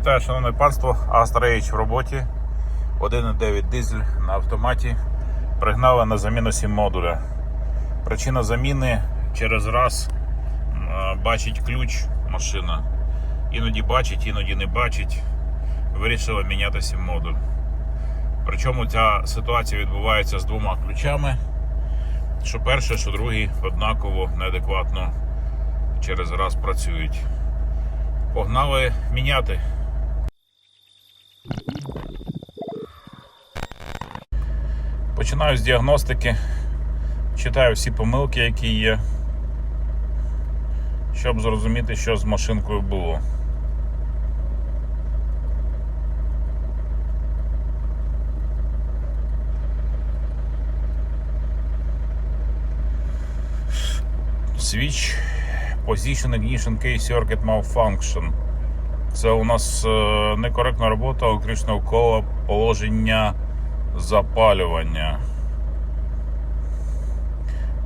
Вітаю, шановне панство. Астрейч в роботі. 1.9 дизель на автоматі. Пригнали на заміну сім модуля. Причина заміни через раз бачить ключ машина. Іноді бачить, іноді не бачить. Вирішила міняти сім модуль. Причому ця ситуація відбувається з двома ключами. Що перший, що другий однаково неадекватно через раз працюють. Погнали міняти. Починаю з діагностики. Читаю всі помилки, які є, щоб зрозуміти, що з машинкою було. Switch Position Ignition Case Circuit Malfunction. Це у нас е, некоректна робота електричного кола положення запалювання.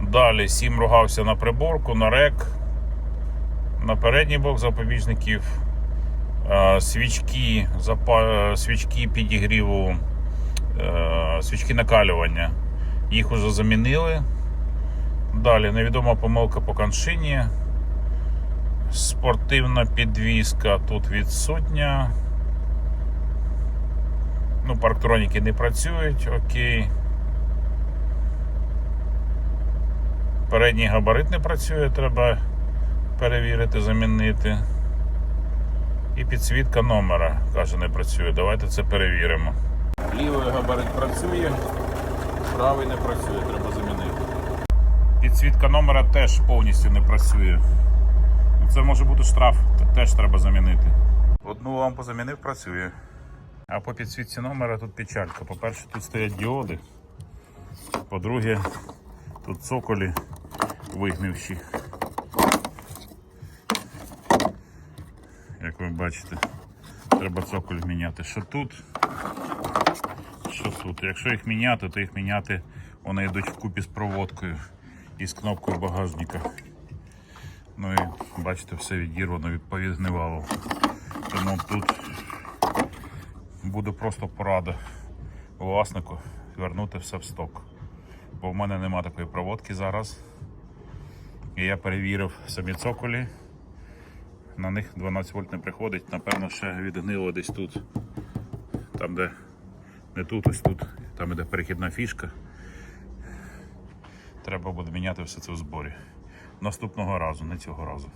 Далі сім ругався на приборку, на рек, на передній блок запобіжників, е, свічки, запа... е, свічки підігріву, свічки накалювання. Їх уже замінили. Далі невідома помилка по коншині. Спортивна підвізка тут відсутня. Ну, парктроніки не працюють, окей. Передній габарит не працює, треба перевірити, замінити. І підсвітка номера, каже, не працює. Давайте це перевіримо. Лівий габарит працює, правий не працює, треба замінити. Підсвітка номера теж повністю не працює. Це може бути штраф, теж треба замінити. Одну лампу замінив, працює. А по підсвітці номера тут печалька. По-перше, тут стоять діоди. По-друге, тут цоколі вигнивші. Як ви бачите, треба цоколь міняти. Що тут, що тут. Якщо їх міняти, то їх міняти вони йдуть вкупі з проводкою і з кнопкою багажника. Ну і бачите, все відірвано, відповіднивало. Тому тут буде просто порада власнику вернути все в сток. Бо в мене нема такої проводки зараз. І я перевірив самі цоколі. На них 12 вольт не приходить, напевно, ще відгнило десь тут. Там, де не тут, ось тут, там іде перехідна фішка. Треба буде міняти все це в зборі. Наступного разу, не цього разу.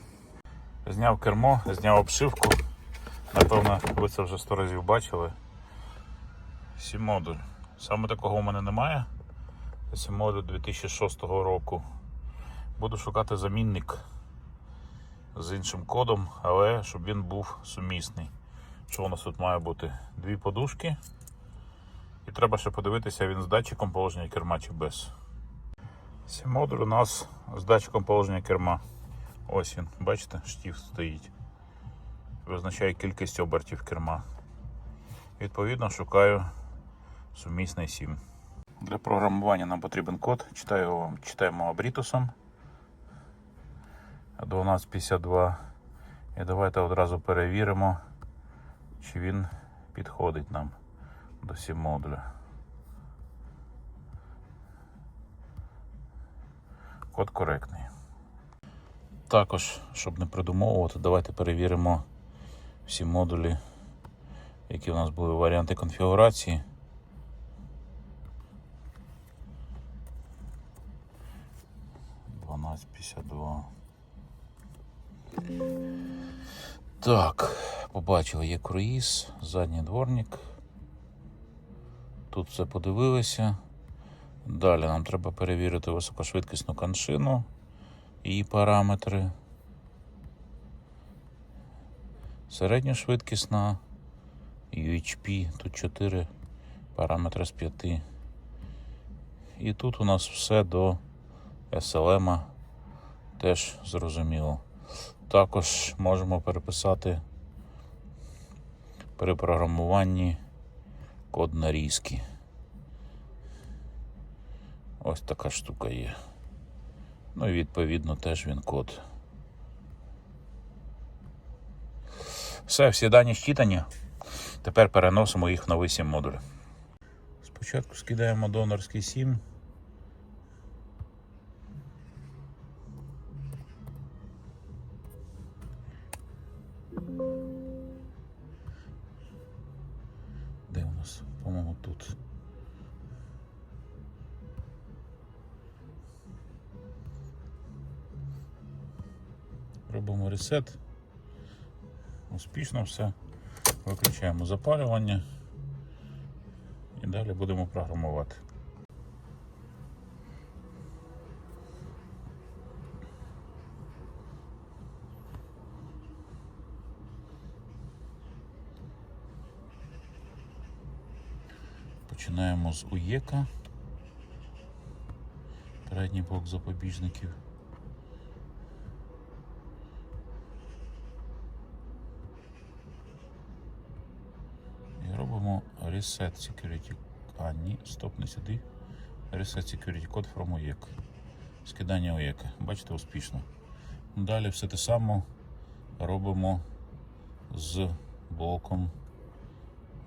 Зняв кермо, зняв обшивку. Напевно, ви це вже сто разів бачили. Сімодуль. Саме такого у мене немає. Сімодуль 2006 року. Буду шукати замінник з іншим кодом, але щоб він був сумісний. Що у нас тут має бути? Дві подушки. І треба ще подивитися, він з датчиком положення керма чи без. Сімодуль у нас з датчиком положення керма. Ось він, бачите, штифт стоїть. Визначає кількість обертів керма. Відповідно, шукаю сумісний сім. Для програмування нам потрібен код. Читаю читаємо абрітусом 1252. І давайте одразу перевіримо, чи він підходить нам до сім модуля. Код коректний. Також, щоб не придумовувати, давайте перевіримо всі модулі, які у нас були варіанти конфігурації. Так, побачили, є круїз, задній дворник. Тут все подивилися. Далі нам треба перевірити високошвидкісну коншину і параметри. Середньошвидкісна UHP, тут 4 параметри з 5. І тут у нас все до SLM теж зрозуміло. Також можемо переписати при програмуванні код нарізки. Ось така штука є. Ну і відповідно теж він код. Все, всі дані щитані. Тепер переносимо їх в новий сім модуль. Спочатку скидаємо донорський сім. Ресет. Успішно все. Виключаємо запалювання і далі будемо програмувати. Починаємо з УЄКа. Передній блок запобіжників. І робимо Reset Security. А, ні, стоп, не сюди. Reset Security Code from OEC. Скидання OEC. Бачите, успішно. Далі все те саме робимо з блоком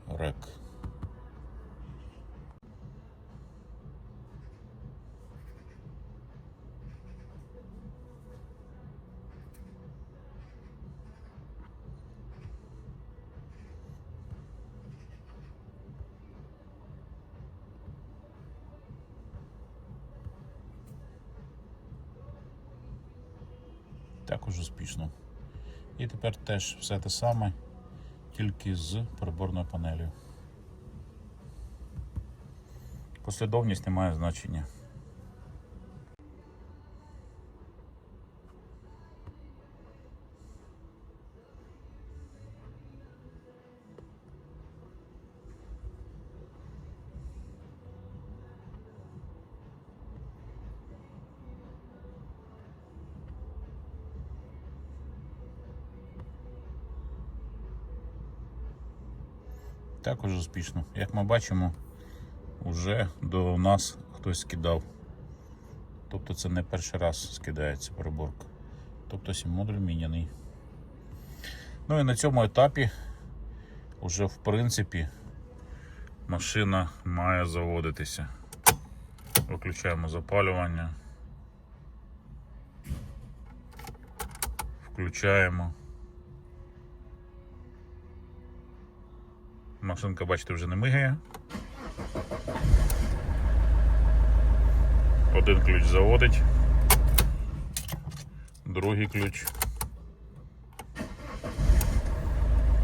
REC. Також успішно. І тепер теж все те саме, тільки з приборною панелью. Послідовність не має значення. Також успішно. Як ми бачимо, вже до нас хтось скидав. Тобто це не перший раз скидається переборка. Тобто сім модуль міняний. Ну і на цьому етапі вже в принципі машина має заводитися. Виключаємо запалювання. Включаємо. Машинка, бачите, вже не мигає. Один ключ заводить, другий ключ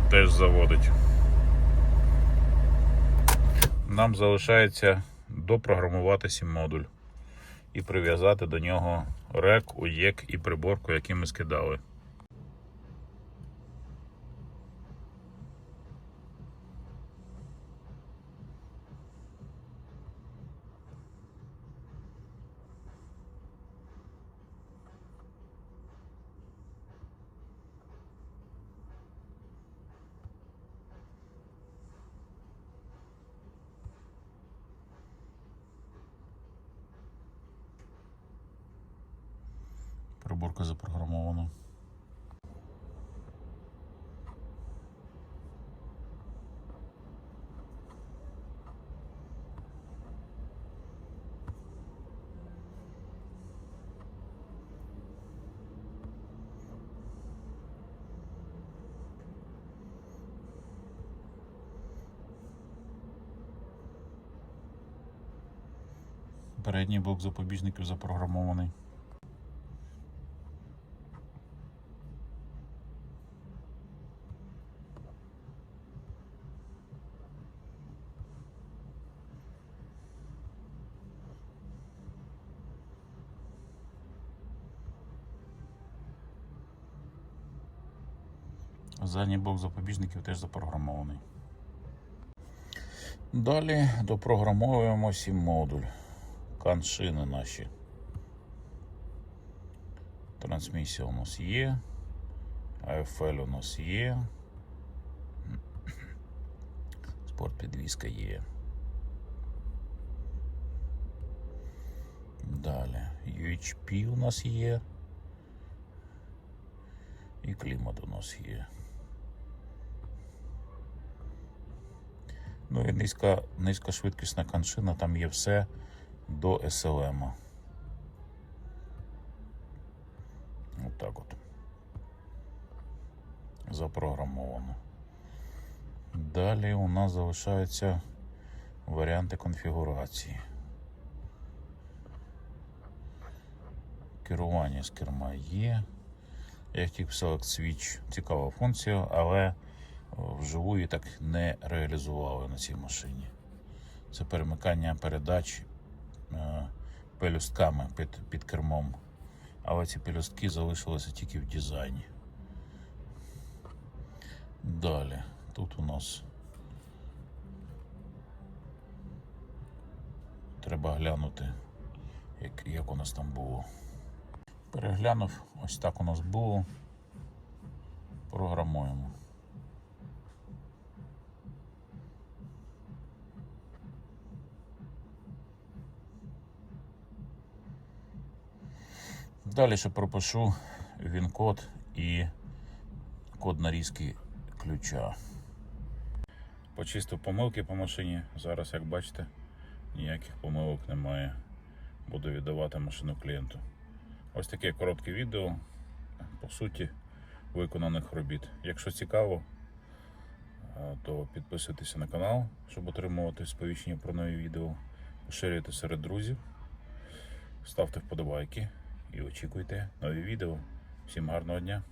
теж заводить. Нам залишається допрограмувати сім модуль і прив'язати до нього рек, уєк і приборку, які ми скидали. Приборка запрограмована. Передній блок запобіжників запрограмований. Задній блок запобіжників теж запрограмований. Далі допрограмовуємо сім модуль. Каншини наші. Трансмісія у нас є. AFL у нас є. Спортпідвізка є. Далі UHP у нас є. І клімат у нас є. Ну і низька, низькошвидкісна коншина, там є все до SLM. Отак от. Запрограмовано. Далі у нас залишаються варіанти конфігурації. Керування з керма є. Active Select Switch цікава функція, але вживу її так не реалізували на цій машині. Це перемикання передач е, пелюстками під, під кермом. Але ці пелюстки залишилися тільки в дизайні. Далі. Тут у нас треба глянути, як, як у нас там було. Переглянув, ось так у нас було. Програмуємо. Далі ще пропишу він-код і код нарізки ключа. Почистив помилки по машині. Зараз, як бачите, ніяких помилок немає. Буду віддавати машину клієнту. Ось таке коротке відео по суті виконаних робіт. Якщо цікаво, е, то підписуйтеся на канал, щоб отримувати сповіщення про нові відео. Поширюйте серед друзів, ставте вподобайки і очікуйте нові відео. Всім гарного дня!